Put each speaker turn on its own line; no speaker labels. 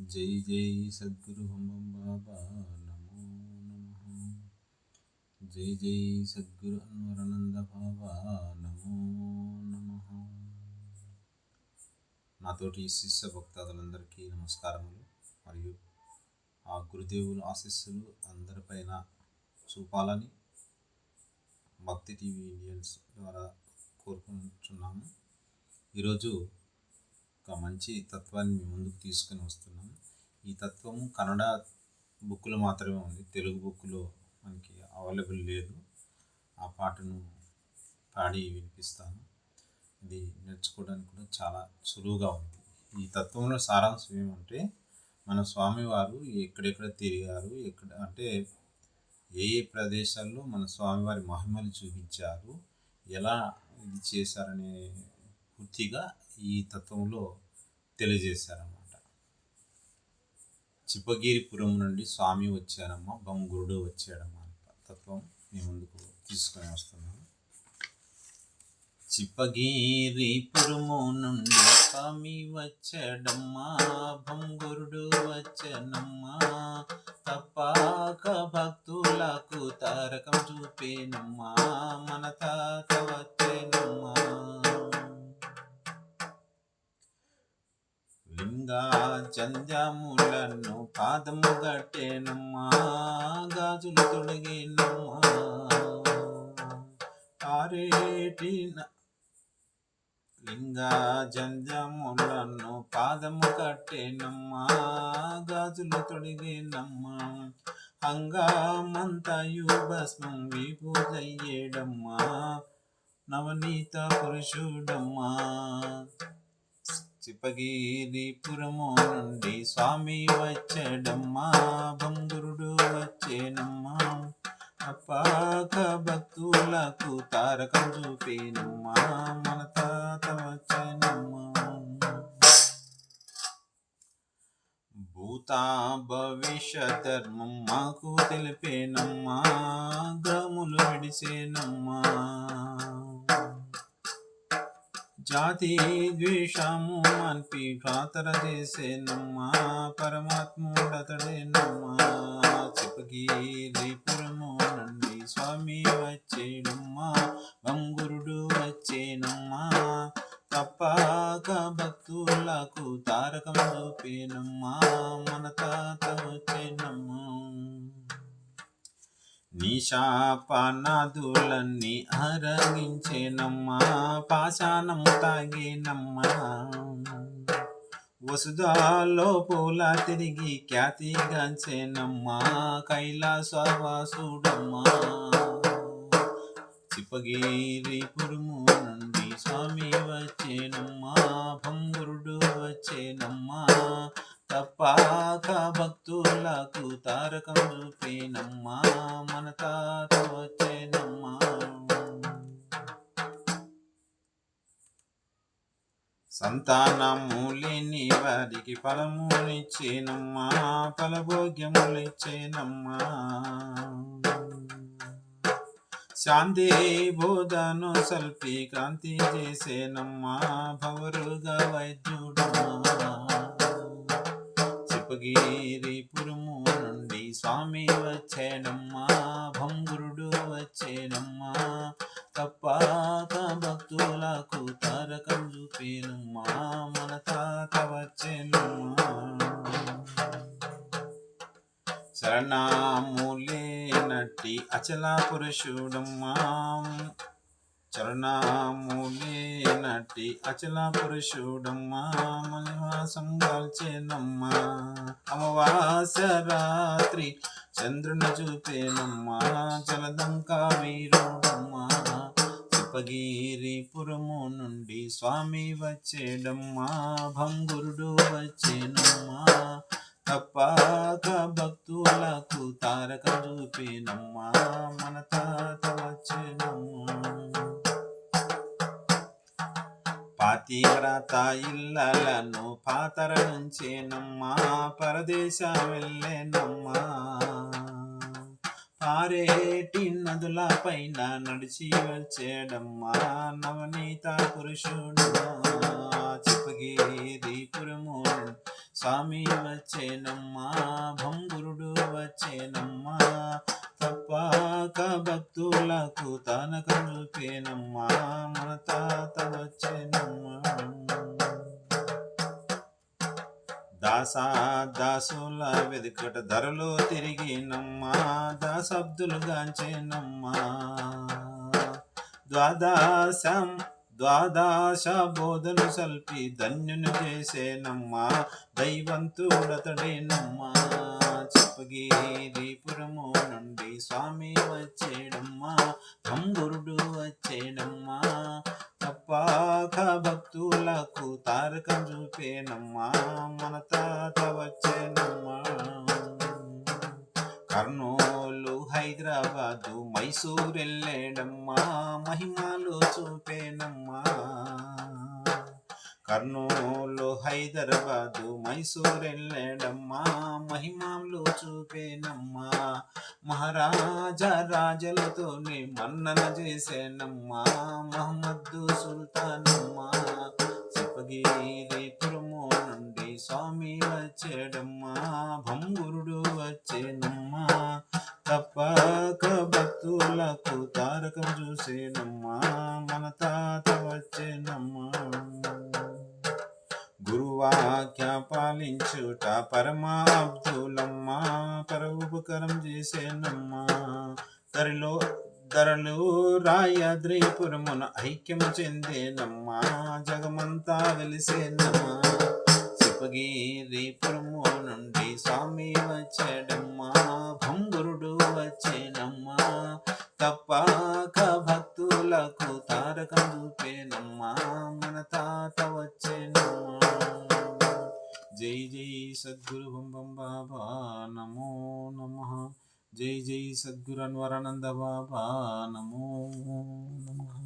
జై జై సద్గురు హం బాబా నమో నమ. జై జై సద్గురు అన్వరానంద బాబా నమో నమ. నాతోటి శిష్య భక్తాదులందరికీ నమస్కారములు. మరియు ఆ గురుదేవుల ఆశీస్సులు అందరిపైన చూపాలని భక్తి టీవీ ఇండియన్స్ ద్వారా కోరుకుంటున్నాము. ఈరోజు ఒక మంచి తత్వాన్ని మీ ముందుకు తీసుకొని వస్తున్నాం. ఈ తత్వము కన్నడ బుక్లో మాత్రమే ఉంది. తెలుగు బుక్లో మనకి అవైలబుల్ లేదు. ఆ పాటను పాడి వినిపిస్తాను. ఇది నేర్చుకోవడానికి కూడా చాలా సులువుగా ఉంది. ఈ తత్వంలో సారాంశం ఏమంటే మన స్వామివారు ఎక్కడెక్కడ తిరిగారు ఎక్కడ అంటే ఏ ఏ ప్రదేశాల్లో మన స్వామివారి మహిమలు చూపించారు ఎలా ఇది చేశారనే పూర్తిగా ఈ తత్వంలో తెలియజేశారన్నమాట. చిప్పగిరిపురం నుండి స్వామి వచ్చారమ్మ బంగురుడు వచ్చాడమ్మా తత్వం మీ ముందుకు తీసుకొని వస్తున్నాను. చిప్పగిరిపురము నుండి స్వామి వచ్చాడమ్మా బంగురుడు వచ్చనమ్మా. తప్పాక భక్తులకు తారకం చూపేనమ్మా మన తాత వచ్చేనమ్మా. లింగా చంద్యములను పాదము గట్టేనమ్మా గాజులు తొడిగేనమ్మా ఆరేటి లింగా జంజములను పాదము కట్టేనమ్మా గాజులు తొడిగేనమ్మా అంగామంతయు భస్మం విభూజయ్యేడమ్మా నవనీత పురుషుడమ్మా. చిపగిరిపురము నుండి స్వామి వచ్చేడమ్మా. బంగురుడు వచ్చేనమ్మా. అపాక భక్తులకు తారకం చూపేనమ్మా. మన తాత వచ్చేనమ్మా. భూత భవిష్య ధర్మం మాకు తెలిపేనమ్మా. గ్రాములు విడిసేనమ్మా. జాతి ద్వేషము అన్పి ప్రార్థన చేసేనమ్మా పరమాత్ముడతడేనమ్మా చిప్పగిరిపురము నుండి స్వామి వచ్చేడమ్మా బంగురుడు వచ్చేనమ్మా తప్పాక భక్తులకు తారకం చూపేనమ్మా మన తాత వచ్చేనమ్మా నిశాపనాదులన్నీ అరగించేనమ్మా పాశానము తాగేనమ్మా. వసుదాలో పూల తిరిగి ఖ్యాతిగాంచేనమ్మా కైలాసవాసుడమ్మా. చిప్పగిరిపురము నుండి స్వామి వచ్చేనమ్మా భంగురుడు వచ్చేనమ్మా. తప్పాక భక్తులకు తారకం చూపేనమ్మా మన తాత వచ్చేనమ్మా. సంతానము లేని వారికి ఫలమునిచ్చేనమ్మా ఫలభోగ్యములిచ్చేనమ్మా. శాంతి బోధను సల్పి కాంతి చేసేనమ్మా భవరుగా వైద్యుడు చిప్పగిరిపురము నుండి స్వామి వచ్చేనమ్మా భంగురుడు వచ్చేనమ్మా. తప్పాత భక్తులకు తారకం చూపేనమ్మా మన తాత వచ్చేనమ్మా. శరణాములే నట్టి అచల పురుషుడమ్మా. చరణాములే నటి అచల పురుషుడమ్మా మలివాసం కాల్చేనమ్మా. అమవాస రాత్రి చంద్రుని చూపేనమ్మా జలదంకా వీరుడమ్మా. చిప్పగిరిపురము నుండి స్వామి వచ్చేడమ్మా భంగురుడు వచ్చేనమ్మా. తప్పాక భక్తులకు తారక చూపేనమ్మా మన తాత వచ్చేనమ్మా. పాతివ్రత ఇళ్ళలను పాతర నుంచేనమ్మా పరదేశ వెళ్ళేనమ్మా పారేటి నదుల పైన నడిచి వచ్చేడమ్మా నవనీత పురుషుడు. చిప్పగిరిపురము స్వామి వచ్చేనమ్మా భంగురుడు వచ్చేనమ్మా. తప్పక భక్తులకు తన చూపేనమ్మా మన తాత దాసుల వెదుకట ధరలో తిరిగినమ్మా దాసబ్దులు గాంచేనమ్మా. ద్వాదాశం ద్వాదాశ బోధలు సల్పి ధన్యును చేసేనమ్మా దైవంతుడతడేనమ్మా. చెప్పగిరిపురము నుండి స్వామి వచ్చేడమ్మా భంగురుడు వచ్చేడమ్మా. తప్పాక భక్తులకు తారకం చూపేనమ్మా మన తాత వచ్చేనమ్మా. కర్నూలు హైదరాబాదు మైసూరు వెళ్ళేడమ్మా మహిమలు చూపేనమ్మా. కర్నూలు హైదరాబాదు మైసూరు వెళ్ళేడమ్మా మహిమలు చూపేనమ్మా. మహారాజా రాజులతోనే మన్నన చేసేనమ్మా మహమ్మద్దు సుల్తానమ్మా. చెప్పగిరిపురము నుండి స్వామి వచ్చేడమ్మా భంగురుడు వచ్చేనమ్మా. తప్పక భక్తులకు తారకం చూసేనమ్మా మన తాత వచ్చేనమ్మా. గురువాఖ్య పాలించుట పరమాబ్దులమ్మా పరోపకారం చేసేనమ్మా. ధరలో ధరలు రాయద్రీపురమున ఐక్యము చెందేనమ్మా. జగమంతా వెలిసేనమ్మా. శివగిరిపురము నుండి స్వామి వచ్చేడమ్మా. భంగురుడు వచ్చేనమ్మా. తప్పక భక్తులకు తారకం చూపేనమ్మా. మన తాత వచ్చేనమ్మా జై జై సద్గురు బం బాబా నమో నమ. జై జై సద్గురు అన్వరానంద బాబా నమో నమ.